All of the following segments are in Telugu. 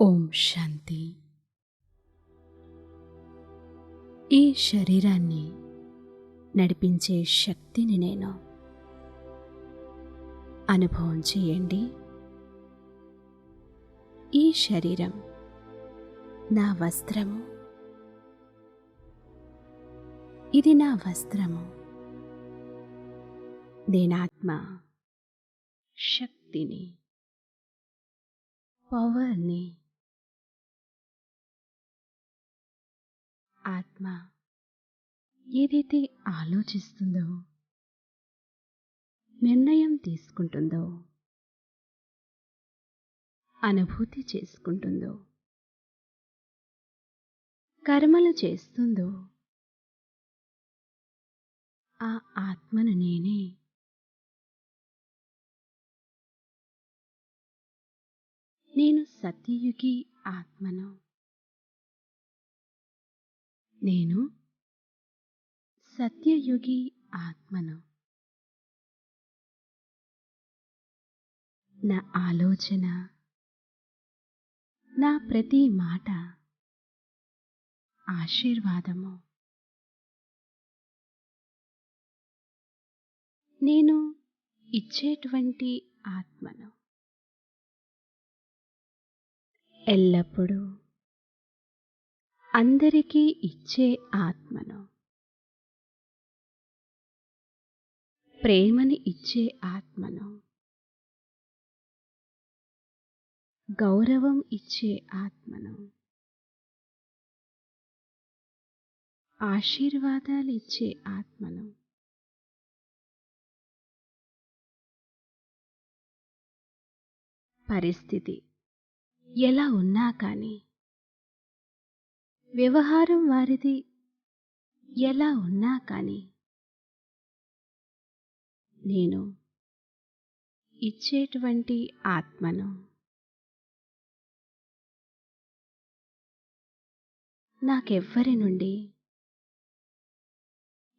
ఓం శాంతి. ఈ శరీరాన్ని నడిపించే శక్తిని నేను అనుభవం చేయండి. ఈ శరీరం నా వస్త్రము ఇది నా వస్త్రము. నేనాత్మ శక్తిని పవర్ని ఆత్మ ఏదైతే ఆలోచిస్తుందో నిర్ణయం తీసుకుంటుందో అనుభూతి చేసుకుంటుందో కర్మలు చేస్తుందో ఆ ఆత్మను నేనే. నేను సత్యయుగి ఆత్మను. నేను సత్యయుగి ఆత్మను? నా ఆలోచన నా ప్రతి మాట ఆశీర్వాదము. నేను ఇచ్చేటువంటి ఆత్మను ఎల్లప్పుడూ అందరికీ ఇచ్చే ఆత్మను. ప్రేమని ఇచ్చే ఆత్మను. గౌరవం ఇచ్చే ఆత్మను. ఆశీర్వాదాలు ఇచ్చే ఆత్మను. పరిస్థితి. ఎలా ఉన్నా కానీ వ్యవహారం వారిది ఎలా ఉన్నా కానీ నేను ఇచ్చేటువంటి ఆత్మను నాకెవ్వరి నుండి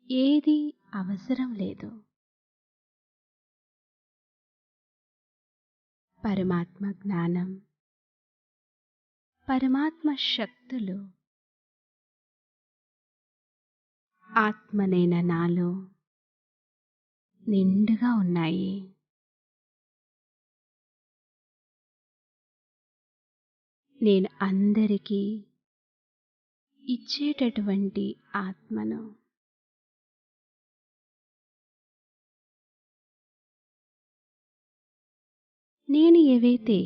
ఏది అవసరం లేదు. పరమాత్మ జ్ఞానం పరమాత్మ శక్తులు ఆత్మనైన నాలో నిండుగా ఉన్నాయి. నేను అందరికీ ఇచ్చేటటువంటి ఆత్మను నేను ఏవైతే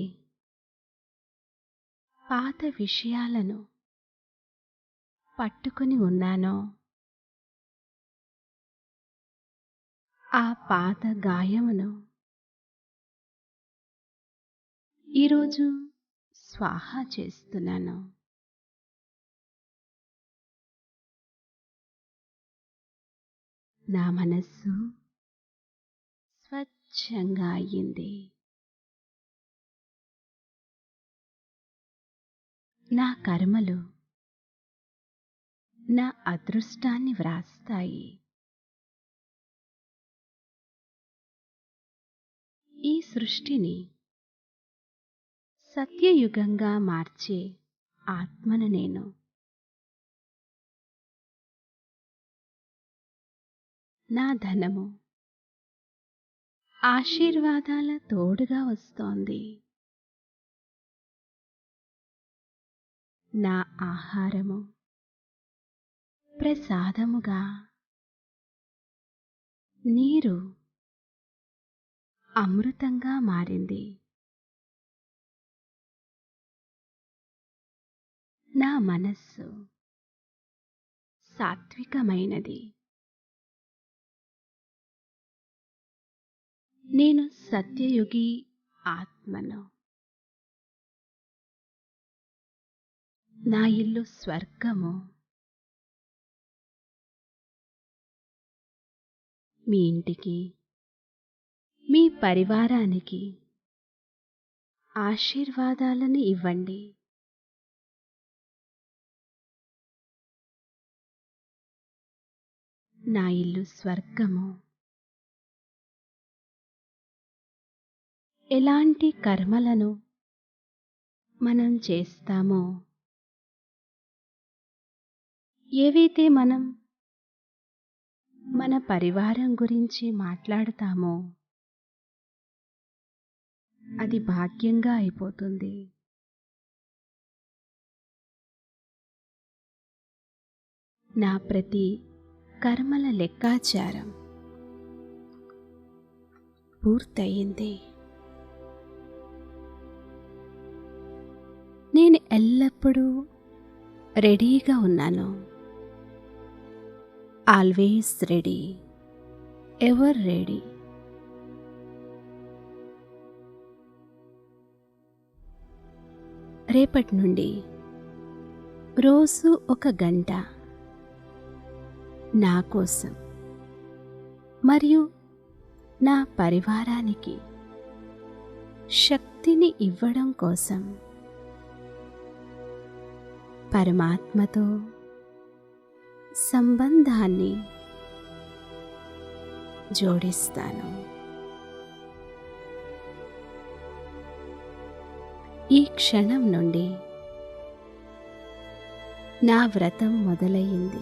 పాత విషయాలను పట్టుకొని ఉన్నానో ఆ పాత గాయమును. ఈరోజు స్వాహా చేస్తున్నాను. నా మనస్సు స్వచ్ఛంగా అయ్యింది. నా కర్మలు నా అదృష్టాన్ని వ్రాస్తాయి. ఈ సృష్టిని సత్యయుగంగా మార్చే ఆత్మను నేను. నా ధనము ఆశీర్వాదాల తోడుగా వస్తోంది. నా ఆహారము ప్రసాదముగా నీరు అమృతంగా మారింది. నా మనస్సు సాత్వికమైనది. నేను సత్యయుగి ఆత్మను. నా ఇల్లు స్వర్గము. మీ ఇంటికి మీ పరివారానికి ఆశీర్వాదాలను ఇవ్వండి. నా ఇల్లు స్వర్గము. ఎలాంటి కర్మలను మనం చేస్తామో ఏవైతే మనం మన పరివారం గురించి మాట్లాడతామో అది భాగ్యంగా అయిపోతుంది. నా ప్రతి కర్మల లెక్కాచారం పూర్తయింది. నేను ఎల్లప్పుడూ రెడీగా ఉన్నాను. Always ready. Ever ready. రేపటి నుండి రోజు ఒక గంట నా కోసం మరియు నా పరివారానికి శక్తిని ఇవ్వడం కోసం పరమాత్మతో సంబంధాన్ని జోడిస్తాను. ఈ క్షణం నుండి నా వ్రతం మొదలయ్యింది.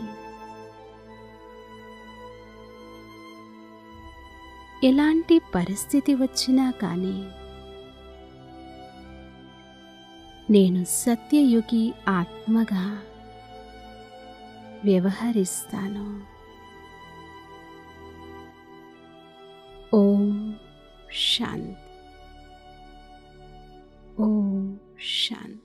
ఎలాంటి పరిస్థితి వచ్చినా కానీ నేను సత్యయుగి ఆత్మగా వ్యవహరిస్తాను. ఓం శాంతి. ओम शांति